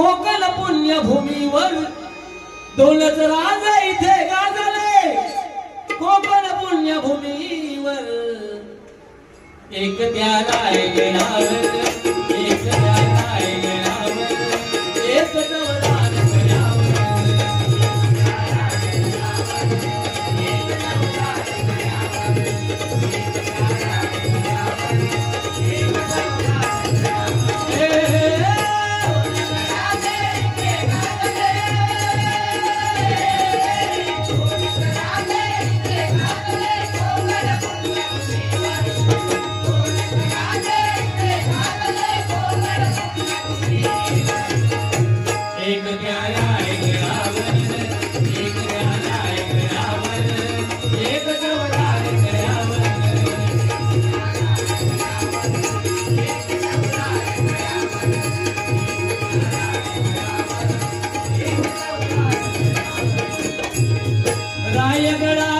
कोकण पुण्यभूमीवर दोनच राज इथे गाजले. कोकण पुण्यभूमीवर. एक त्या रायगढ़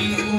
you.